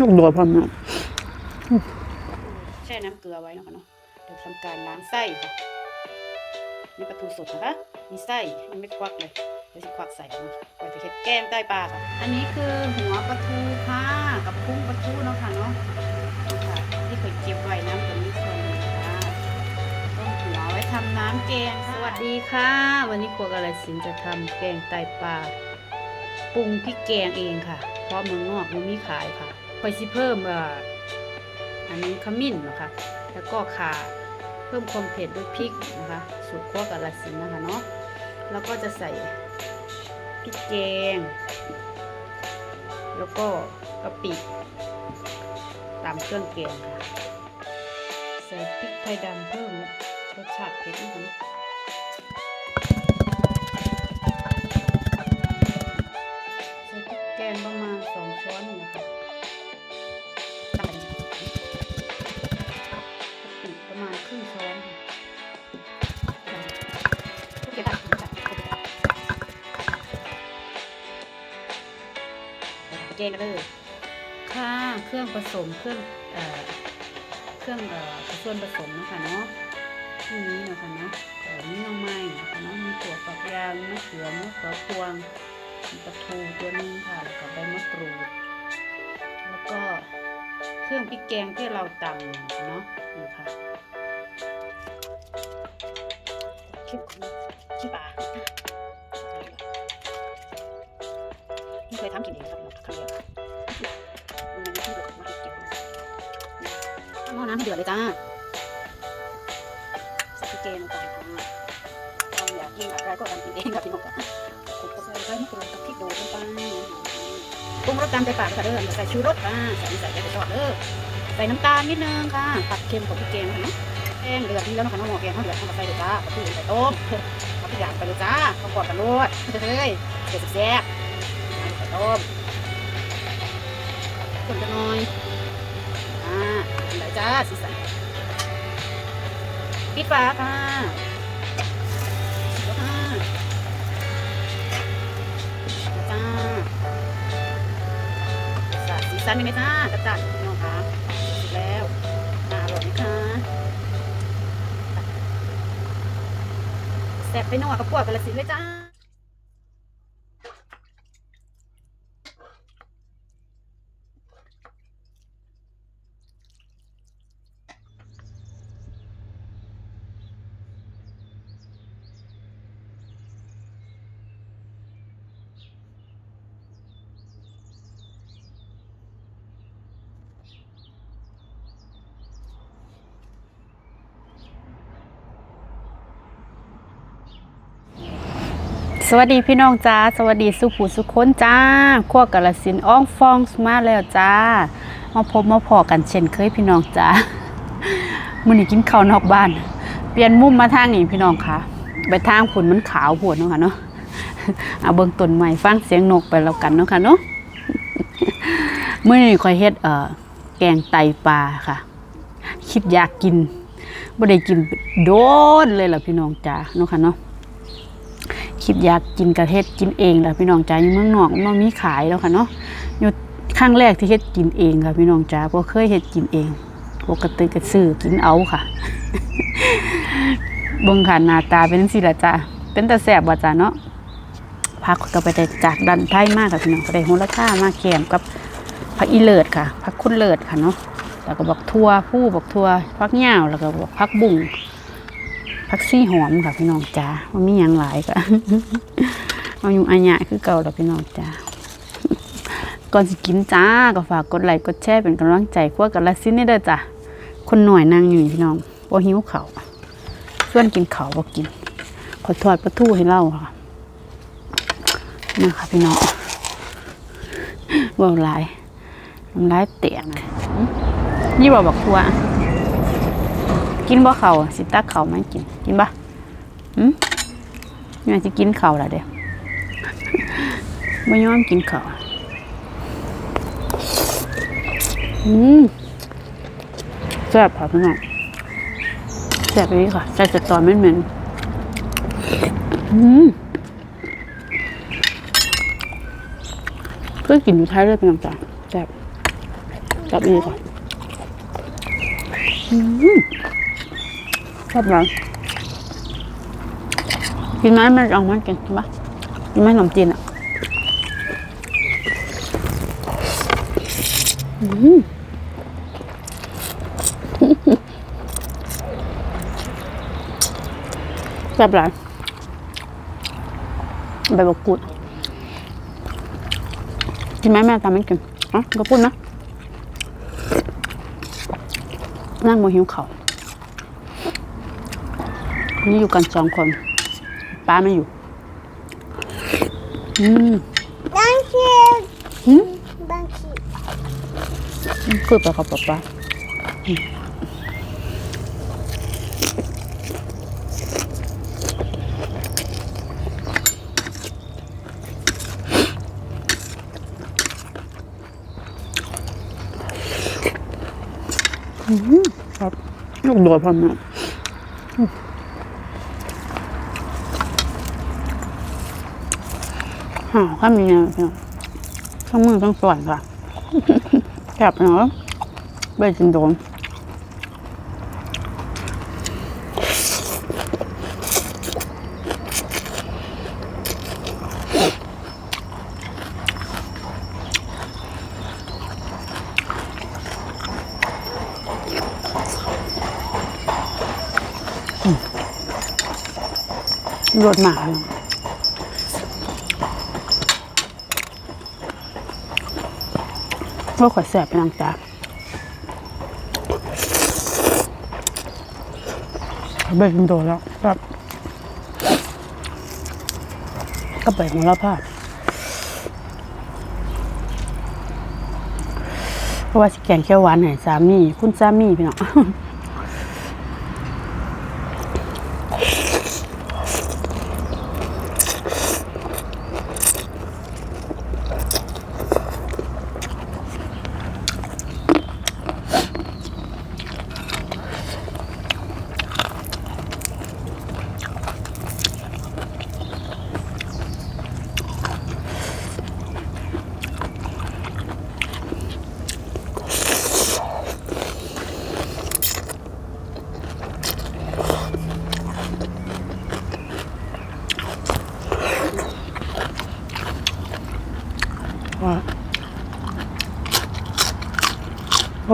ลูกโดดพร้อมเนาะแช่น้ำเกลือไว้นะคะเนาะเดี๋ยวทำการล้างไส้ค่ะนี่ปลาทูสดนะคะ มีไส้มันไม่ควักเลยเดี๋ยวจะควักใส่เนาะไว้จะเฮ็ดแกงใต้ปลาค่ะ อันนี้คือหัวปลาทูค่ะกับพุงปลาทูเนาะค่ะเนาะนี่ค่ะที่เคยเก็บไว้น้ำตัวนี้ส่วนหนึ่งค่ะต้มหัวไว้ทำน้ำแกงค่ะสวัสดีค่ะ วันนี้ครัวกาลสินธุ์จะทำแกงไตปลาปรุงพริกแกงเองค่ะ เพราะเมืองนอกมันมีขายค่ะค อยสิเพิ่มอ,อันนี้ขมิ้นนะคะแล้วก็ข่าเพิ่มความเผ็ดด้วยพริกนะคะสูตรคั่วกาลสินนะคะเนาะแล้วก็จะใส่พริกแกง แล้วก็กะปิตามเครื่องแกงค่ะ ใส่พริกไทยดำเพิ่มรสชาติเผ็ดนะคะเนา เกงกันเลยค่ะเครื่องผสมเครื่องเอ่อเครื่องเอ่อส่วนผสมเนาะคะเนาะที่นี้เนาะค่ะเนาะก็มีน้ำไม้เนาะคะเนาะมีถั่วฝักยาวมะเขือมะเขือพวงมีปลาทูตัวนึงค่ะแล้วก็ใบมะกรูดแล้วก็เครื่องพริกแกงที่เราตำเนาะนี่ค่ะคลิปคลิปปลาไม่เคยทำกินเองครับ หม้อน้ำให้เดือดเลยจ้าใส่พริกแกงลงไปค่ะเราอยากกินอะไรก็ทำกินเองค่ะพี่น้องค่ะขุดกระเทียมใบมะกรูดกับพริกโดดลงไปปรุงรสตามใจปากค่ะเด้อใส่ชูรสค่ะใส่ใส่ใส่ไปทอดเด้อใส่น้ำตาลนิดนึงค่ะผัดเค็มของพี่แกงค่ะเนาะแกงเดือดนี่แล้วนะคะน้องหมอแกงเขาเดือดเข้ามาใส่เลยจ้าปลาทูใส่ต้มเอาทุกอย่างไปเลยจ้าข้าวกอดกันรวดเฮ้ยเด็ดแซ่บใส่ต้ม คนจะน้อย อ่าไหนจ้าสีสันปิดฝาค่ะจ้าสาสีสันเป็นไงจ้ากระจัดน้องคะเสร็จแล้วน่าอร่อยไหมคะแซ่บไปหน่อยกับพวกกันละสิเลยจ้า สวัสดีพี่น้องจ้าสวัสดีสุผูสุคนจ้าขั้วกาลสินอ้องฟองมาแล้วจ้ามาพบมาพอกันเช่นเคยพี่น้องจ้ามื้อนี้กินข้าวนอกบ้าน เปลี่ยนมุมมาทางนี้พี่น้องค่ะไปทางฝุ่นมันขาวโพดเนาะค่ะเนาะเอาเบิ่งต้นไม้ฟังเสียงนกไปแล้วกันเนาะค่ะเนาะมื้อนี้ข่อยเฮ็ดเอ่อแกงไตปลาค่ะ คิดอยากกินบ่ได้กินโดนเลยล่ะพี่น้องจ้าเนาะค่ะเนาะ คิดอยากกินกระเทศกินเองแหละพี่น้องจ๋าอยู่เมืองนอกมันมีขายแล้วค่ะเนาะอยู่ครั้งแรกที่เฮ็ดกินเองค่ะพี่น้องจ๋าเพราะเคยเฮ็ดกินเองปกติก็ซื้อกินเอาค่ะบงค่ะหน้าตาเป็นจังละจ้าเป็นตาแซ่บบ่จ้าเนาะผักก็ไปได้จากดันไทยมากค่ะพี่น้องก็ได้โหระพามาแกมกับผักอีเลิศค่ะผักคุณเลิศค่ะเนาะแล้วก็บักทั่วผู้บักทั่วผักหญ้าวแล้วก็บักผักบุ้ง ผักซี่หอมค่ะพี่น้องจ้ามันมีอย่างหลายก็เอาอยู่อันยะคือเก่าแล้วพี่น้องจ้าก่อนสิกินจ้าก็ฝากกดไลค์กดแชร์เป็นกำลังใจพวกกันละสิ้นนี่เด้อจ้ะคนหน่อยนั่งอยู่พี่น้องบ่หิวเขาวส่วนกินเขาวบ่กิน ขอทอดปลาทูให้เล่าค่ะนี่ค่ะพี่น้องว่าหลายน้ำลายเตียงนะนี่บอกบอกทัว กินบ่เขาวสิตักเขาวไม่กิน กินบ่หืมอยากจะกินเขาวละเด้ไม่ยอมกินเขาวอืมแซ่บค่ะพี่น้องแซ่บไปนี่ค่ะใส่สตอนเหม็นๆอืมเพื่อกินอยู่ท้ายเลยพี่น้องจ้ะแซ่บกับอีกอะอืม ชอบยังกินไหมแม่เอามากินปะกินไหมขนมจีนอะอืมแซ่บหลายใบบกูดกินไหมแม่ทำไม่กินอะก็พูดนะนั่งโมหิวเขา นี่อยู่กันสองคนป้าไม่อยู่ อืม Danke. หืม Danke. คือไปกับป๊าป๊าอืมอืมครับลูกโดดพร้อมนะอืม ห่าวข้ามยังไงพี่น้องทั้งมือทั้งส่วนค่ะแคบเนาะใบจินโดนรสหมาเนาะ ว่าขอยแสบไปนังจ้าใบจินโดแล้วครับก็ไปของเราพลาพเพราะว่าสิแกงเขียวหวานให้สามี คุณสามีพี่น้อง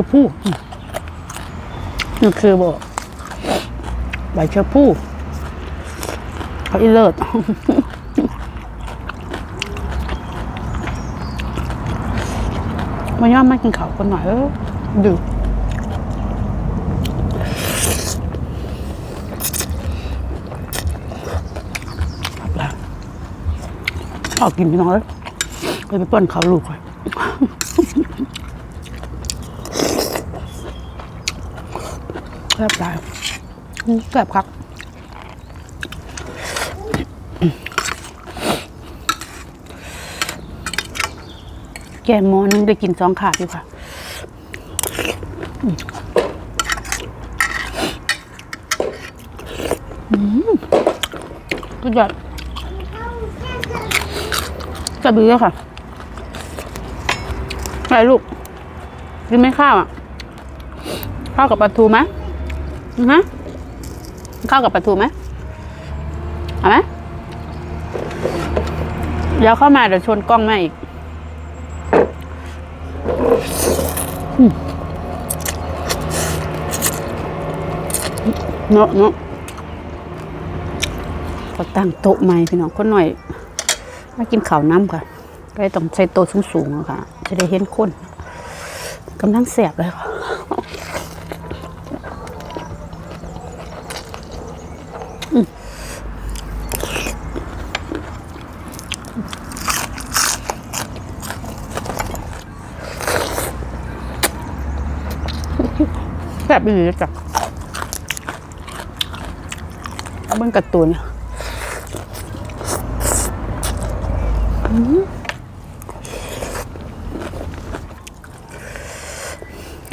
ว่าผู้นี่คือบอกใบชื้อผู้เขาอีเลิศมายอมมากินข้าวกันหน่อยเออดึกแล้วออกกินพี่น้องเลยเลยไปป้อนข้าวลูกก่อน ซ่บได้อืมแซ่บครับแกงมอนึงได้กินสองขาดอยู่ค่ะอืมอืมสุดยอดจะเบื่อค่ะอะไรลูกกินไม่ข้าวอะ ข้าวกับปลาทูไหม อือฮะข้ากับปลาทูไหมเอาไหมเดี๋ยวเข้ามาเดี๋ยวชนกล้องแม่อีกเนาะเนาะก็ตั้งโต๊ะใหม่พี่น้องคนหน่อย มากินข้าวน้ำค่ะ ก็ต้องใช้โต๊ะสูงๆอะค่ะ จะได้เห็นคนกำลังแสบเลยค่ะ แสบดีเลยจ้ะเอาเบิ่งการ์ตูน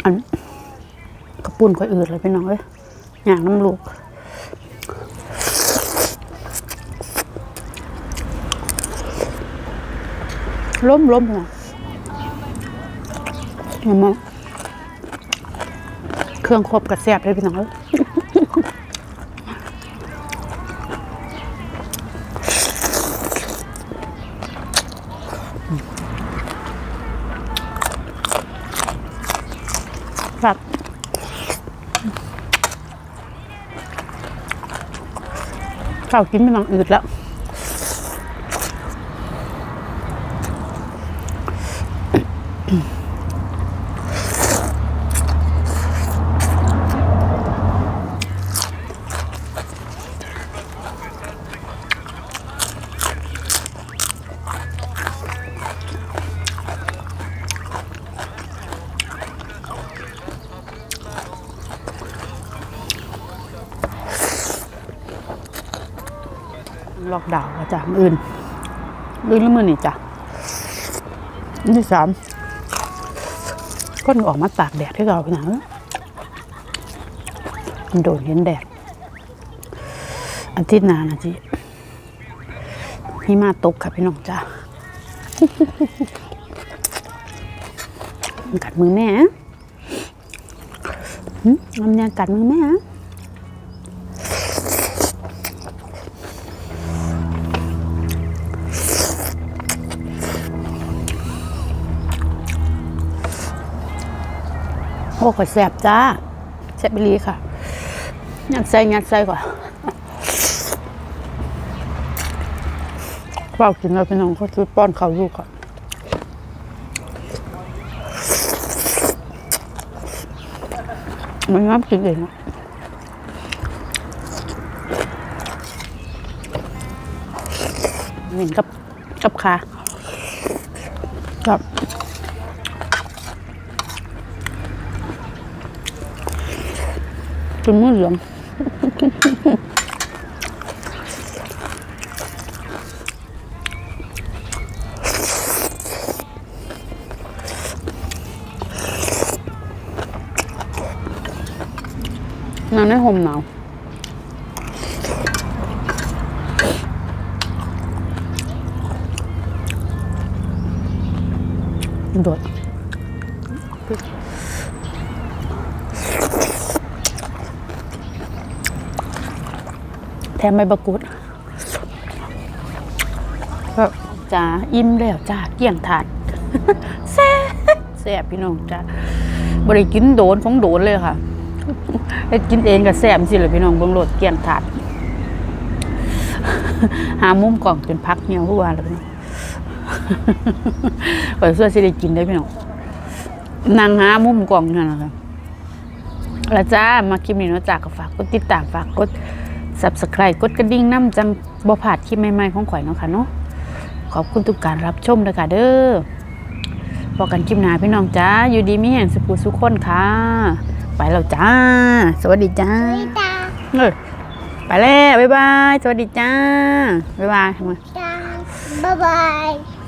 อันกระปุ่นก็อืดเลยพี่น้องเอ้ยอย่างน้ำลูกล้มล้มเหรอเห็นไหม เครื่องครบกับแซบเลยพี่น้องเอ้ยครับข้าวกินไม่มังอืดแล้ว ล็อกดาวน์แล้ว จ้ะมืออื่นอื่นหรือมือนี่จ้ะอันที่สามก็ออกมาตากแดดให้เราหน้องมันโดนเห็นแดดอาทิตย์หน้านะจีพี่มาตกค่ะพี่น้องจ้ามันกัดมือแม่หึมันยังกัดมือแม่ โอ้ก็แซ่บจ้าแซบไปรีค่ะยัดใส่ยัดใส่ก่อนเปล่ากินแล้วพี่น้องเขาซื้อป้อนเขาวลูกก่อนมันงับกินเองอะนี่กับกับขาครับ นมือเหลืองนอนในห่มหนาวโดด แถมใบบักกุดก็จ้าอิ่มแล้วจ้าเกี่ยงถาดแซ่บแซ่บพี่น้องจ้าบริกินโดนของโดนเลยค่ะเฮ็ดกินเองกับแซ่บสิเลยพี่น้องเบิ่งโลดเกี่ยงถาด หามุมกล่องจนพักเหี่ยวหัวแล้วพี่น้องเปิดเสื้อสิได้กินได้พี่น้องนั่งหามุมกล่องนั่นแหละค่ะแล้วจ้ามาคลิปนี้เนาะจ้าก็ฝากกดติดตามฝากกด subscribe กดกระดิ่งน้ำจังบ่พลาดคลิปใหม่ๆของข่อยเนาะค่ะเนาะขอบคุณทุกการรับชมเลยค่ะเด้อพอกันคลิปหน้าพี่น้องจ้าอยู่ดีมีแห่งสุขุสุขคนค่ะ ไปแล้วจ้า สวัสดีจ้าไม่ตาเออไปแล้วบ๊ายบาย สวัสดีจ้าบ๊ายบายตาบ๊ายบาย